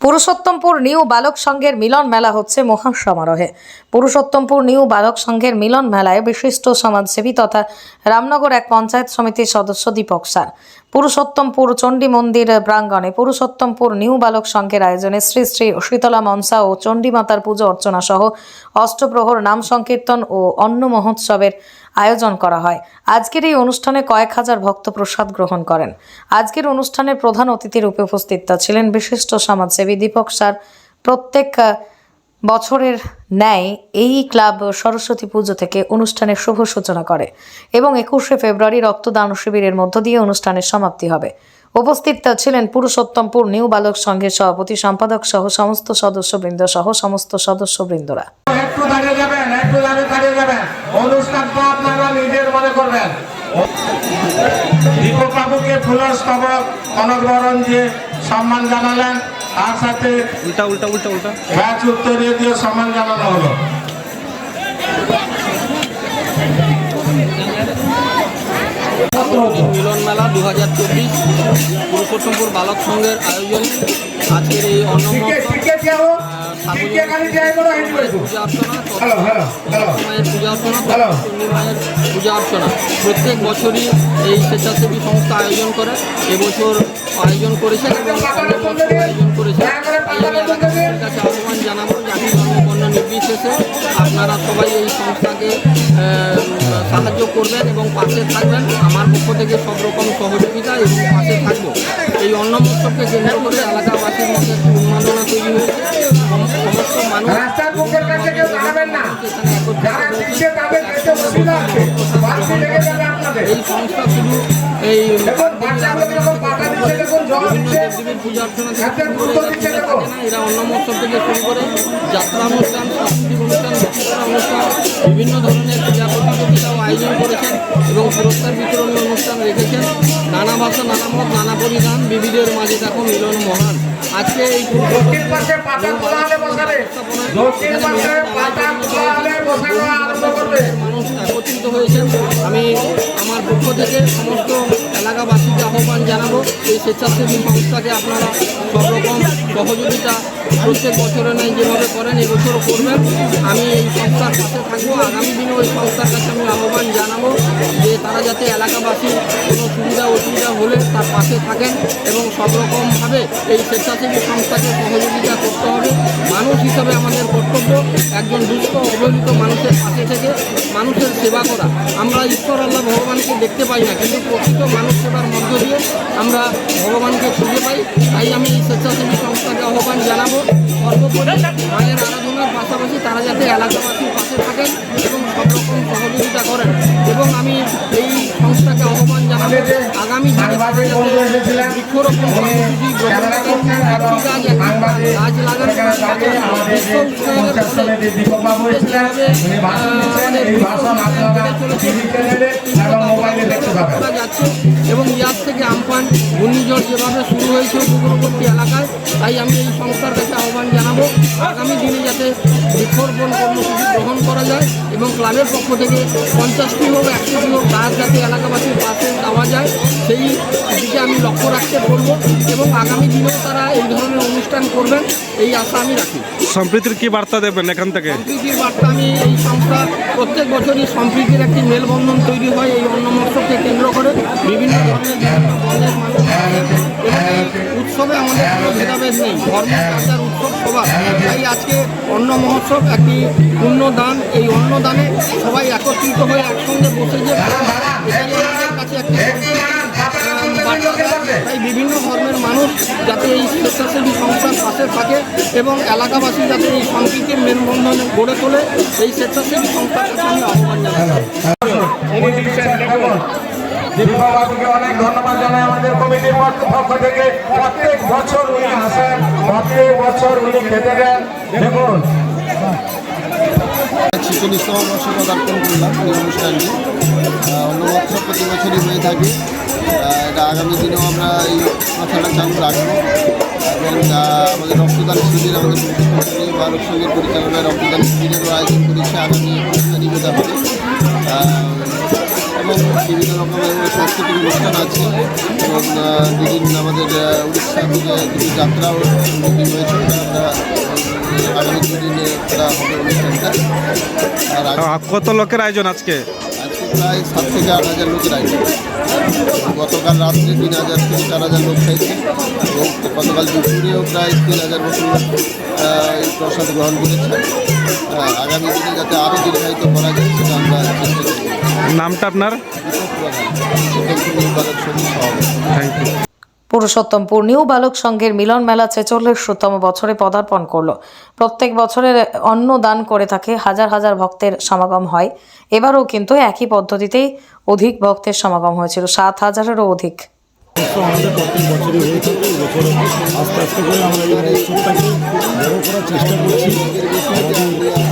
Purushottampur new বালক সংঘের মিলন মেলা হচ্ছে মহা সমারোহে। পুরুষোত্তমপুর নিউ বালক সংঘের মিলন মেলায় বিশিষ্ট সমাজসেবী তথা রামনগর এক পঞ্চায়েত সমিতির সদস্য দীপক স্যার পুরুষোত্তমপুর চণ্ডী মন্দির প্রাঙ্গণে পুরুষোত্তমপুর নিউ বালক সংঘের আয়োজনে শ্রী শ্রী শীতলা মনসা ও চণ্ডী মাতার পুজো অর্চনা সহ অষ্টপ্রহর নাম সংকীর্তন ও অন্ন মহোৎসবের আয়োজন করা হয়। আজকের এই অনুষ্ঠানে কয়েক হাজার ভক্ত প্রসাদ গ্রহণ করেন। আজকের অনুষ্ঠানের প্রধান অতিথি রূপে উপস্থিত ছিলেন বিশিষ্ট সমাজসেবী দীপক স্যার। প্রত্যেক বছরের ন্যায় এই ক্লাব সরস্বতী পুজো থেকে অনুষ্ঠানের শুভ সূচনা করে এবং একুশে ফেব্রুয়ারি রক্তদান শিবিরের মধ্য দিয়ে অনুষ্ঠানের সমাপ্তি হবে। উপস্থিত ছিলেন পুরুষোত্তমপুর নিউ বালক সংঘের সভাপতি, সম্পাদক সহ সমস্ত সদস্যবৃন্দ সহ সমস্ত সদস্যবৃন্দরা। একটু দাঁড়িয়ে যাবেন একটু দাঁড়িয়ে দাঁড়িয়ে যাবেন। অনুষ্ঠানটা আপনারা নিজের মনে করবেন। দীপক বাবুকে ফুলের স্তবক অনগ্রহণ দিয়ে সম্মান জানালেন। তার সাথে উল্টা উল্টা উল্টা উল্টা। ব্যাচ উত্তরীয় দিয়ে সম্মান জানানো হলো। মিলন মেলা দু হাজার চব্বিশ পুরুষোত্তমপুর বালক সংঘের আয়োজন। আজকের এই পূজা অর্চনা পূজা অর্চনা মায়ের পূজা অর্চনা। প্রত্যেক বছরই এই স্বেচ্ছাসেবী সংস্থা আয়োজন করে এবছর আয়োজন করেছেন এবং আয়োজন কাছে আহ্বান জানাব জাতি ধর্ম নির্বিশেষে আপনারা সবাই এই সংস্থাকে সাহায্য করবেন এবং পাশে থাকবেন। আমার পক্ষ থেকে সব রকম সহযোগিতা এবং পাশে থাকব। এই অন্ন উৎসবকে কেন্দ্র করে এলাকাবাসীর মধ্যে একটি উন্মাদনা তৈরি হয়েছে। সমস্ত মানুষ না। যারা। দিচ্ছে তাদের যেতে অসুবিধা আছে। বাড়তি লেগে যাবে আপনাদের। এই সংস্থা শুধু এই দেখুন বাচ্চাগুলো যখন পাতা দিচ্ছে দেখুন জল বিভিন্ন দিচ্ছে পূজা অর্চনা দিচ্ছে এরা অন্ন মহোৎসব থেকে শুরু করে যাত্রা অনুষ্ঠান সাংস্কৃতিক অনুষ্ঠান অনুষ্ঠান বিভিন্ন ধরনের ক্রীড়া প্রতিযোগিতাও আয়োজন করেছেন এবং পুরস্কার বিতরণী অনুষ্ঠান রেখেছেন। নানা ভাষা নানা মত নানা পরিধান বিবিধের মাঝে দেখো মিলন মহান। আজকে এই পাতা খোলা হলে বসাবে দক্ষিণ পাশে পাতা খোলা হলে বসানো আরম্ভ করবে মানুষ একত্রিত হয়েছেন আমি আমার পক্ষ থেকে সমস্ত এলাকাবাসীকে আহ্বান জানাব, এই স্বেচ্ছাসেবী সংস্থাকে আপনারা সব রকম সহযোগিতা প্রত্যেক বছরে নেই যেভাবে করেন, এবছরও করবেন। আমি এই সংস্থার পাশে থাকব। আগামী দিনে ওই সংস্থার কাছে আমি আহ্বান জানাব যে তারা যাতে এলাকাবাসীর কোনো সুবিধা, অসুবিধা হলে তার পাশে থাকেন এবং সব রকমভাবে এই স্বেচ্ছাসেবী সংস্থাকে সহযোগিতা করতে হবে। মানুষ হিসাবে আমাদের কর্তব্য একজন দুস্থ, অবহেলিত মানুষের পাশে থেকে মানুষের সেবা করা। আমরা ঈশ্বর, আল্লাহ ভগবানকে দেখতে পাই না, কিন্তু প্রকৃত মানুষ সেবার মধ্য দিয়ে আমরা ভগবানকে খুঁজে পাই। তাই আমি স্বেচ্ছাসেবী মায়ের আরাধনার পাশাপাশি তারা যাতে এলাকাবাসীর পাশে থাকেন এবং সব রকম সহযোগিতা করেন। এবং আমি এই সংস্থাকে আহ্বান জানাব আগামী দিনে বন্ধু বৃক্ষরোপণ কর্মসূচি গ্রহণ করেন করছেন এবং একটি গাছ লাগানো এখানে করা যাচ্ছে এবং ইয়ার থেকে আমফান ঘূর্ণিঝড় যেভাবে শুরু হয়েছে উপকূলবর্তী এলাকায় তাই আমি এই সংস্থার কাছে আহ্বান জানাব আগামী দিনে যাতে বৃক্ষরোপণ কর্মসূচি গ্রহণ করা যায় এবং ক্লাবের পক্ষ থেকে পঞ্চাশটি হোক একশোটি হোক গাছ যাতে এলাকাবাসীর পাশে দেওয়া যায় সেই দিকে আমি লক্ষ্য রাখতে বলব এবং আগামী দিনেও তারা এই ধরনের অনুষ্ঠান করবেন এই আশা আমি রাখি। সম্প্রীতির কি বার্তা দেবেন এখান থেকে? সম্প্রীতির বার্তা আমি এই সংস্থা প্রত্যেক বছরই সম্প্রীতির একটি মেলবন্ধন তৈরি হয় এই মানুষ উৎসবে আমাদের কোনো ভেদাভেদ নেই। ধর্ম উৎসব সবার। তাই আজকে অন্ন মহোৎসব একটি পুণ্যদান। এই অন্নদানে সবাই একত্রিত হয়ে একসঙ্গে বসে যে আমাদের কাছে একটি তাই বিভিন্ন ধর্মের মানুষ যাতে এই স্বেচ্ছাসেবী সংস্থার পাশে থাকে এবং এলাকাবাসী যাতে এই সম্প্রীতির মেলবন্ধন গড়ে তোলে এই স্বেচ্ছাসেবী সংস্থার কাছে আমি আহ্বান জানাই উনি দিচ্ছেন দেখুন দীপক বাবুকে অনেক ধন্যবাদ জানাই আমাদের কমিটির পক্ষ থেকে। প্রত্যেক বছর উনি আসেন, প্রত্যেক বছর উনি খেতে দেন। দেখুন। আমরা এই কথাটা চালু রাখব। এবং আমাদের রক্তদান শিবির আয়োজন করেছে আগামী বিভিন্ন রকমের সাংস্কৃতিক অনুষ্ঠান আছে এবং যেদিন আমাদের উড়িষ্যা থেকে দুটি যাত্রাও হয়েছে আগামী দুদিনে হবে অনুষ্ঠানটা আর কত লোকের আয়োজন আজকে? প্রায় সাত থেকে আট হাজার লোক আয়োজন গতকাল রাত্রে তিন হাজার থেকে চার হাজার লোক খাইছে এবং গতকাল দুপুরেও প্রায় তিন হাজার মতো লোক এই প্রসাদ গ্রহণ করেছে। আগামী দিনে যাতে আরও দীর্ঘায়িত করা যায় সেটা আমরা চেষ্টা করি নামটা আপনার? থ্যাংক ইউ পুরুষোত্তমপুর নিউ বালক সংঘের মিলন মেলা ছেচল্লিশতম বছরে পদার্পণ করল। প্রত্যেক বছরের অন্ন দান করে থাকে হাজার হাজার ভক্তের সমাগম হয়। এবারও কিন্তু একই পদ্ধতিতেই অধিক ভক্তের সমাগম হয়েছিল, সাত হাজারেরও অধিক। আস্তে আস্তে করে আমরা চেষ্টা করছি।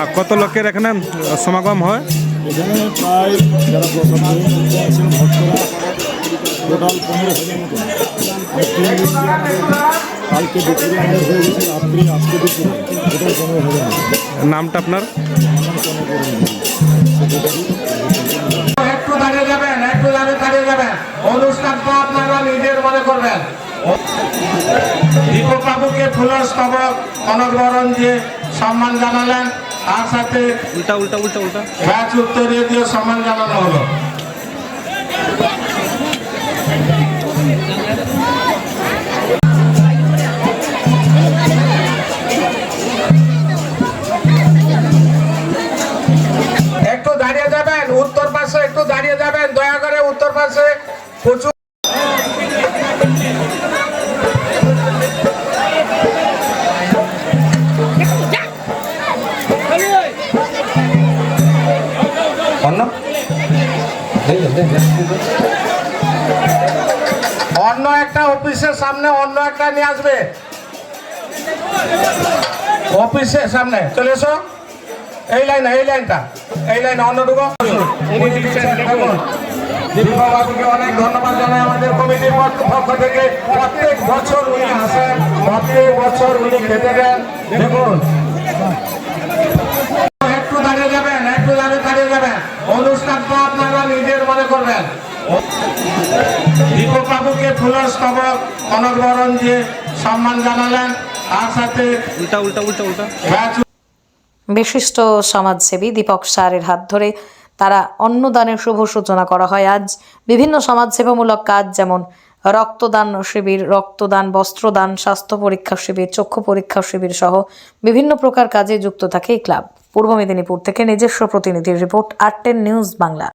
আর কত লোকের এখানে সমাগম হয়? এখানে প্রায় যারা প্রসাদ আছেন ভক্তরা টোটাল পনেরো হাজার মতো। আর তিন দিন যে আমাদের কালকে দুপুরে আমাদের হয়ে গেছে রাত্রি আজকে দুপুরে। টোটাল পনেরো হাজার নামটা আপনার? একটু দাঁড়িয়ে যাবেন একটু দাঁড়িয়ে দাঁড়িয়ে যাবেন। অনুষ্ঠানটা আপনারা নিজের মনে করবেন। দীপক বাবুকে ফুলের স্তবক অনগ্রহণ দিয়ে সম্মান জানালেন। তার সাথে উল্টা উল্টা উল্টা উল্টা। ব্যাচ উত্তরীয় দিয়ে সম্মান জানানো হলো। একটু দাঁড়িয়ে যাবেন উত্তর পাশে একটু দাঁড়িয়ে যাবেন। দয়া করে উত্তর পাশে প্রচুর অন্য একটা অফিসের সামনে অন্য একটা নিয়ে আসবে। অফিসের সামনে। চলে এসো। এই লাইন এই লাইনটা। এই লাইন অন্যটুকু উনি দেখুন বাবুকে অনেক ধন্যবাদ জানাই আমাদের কমিটির পক্ষ থেকে। প্রত্যেক বছর উনি আসেন প্রত্যেক বছর উনি খেতে দেন। দেখুন আপনারা নিজের মনে করবেন। দীপক বাবুকে ফুলের স্তবক অনগ্রহণ দিয়ে সম্মান জানালেন। তার সাথে উল্টা উল্টা উল্টা উল্টা। বিশিষ্ট সমাজসেবী দীপক সারের হাত ধরে তারা অন্নদানের শুভ সূচনা করা হয়। আজ বিভিন্ন সমাজসেবামূলক কাজ যেমন রক্তদান শিবির রক্তদান বস্ত্রদান স্বাস্থ্য পরীক্ষা শিবির চক্ষু পরীক্ষা শিবির সহ বিভিন্ন প্রকার কাজে যুক্ত থাকে এই ক্লাব। পূর্ব মেদিনীপুর থেকে নিজস্ব প্রতিনিধির রিপোর্ট আর নিউজ বাংলা।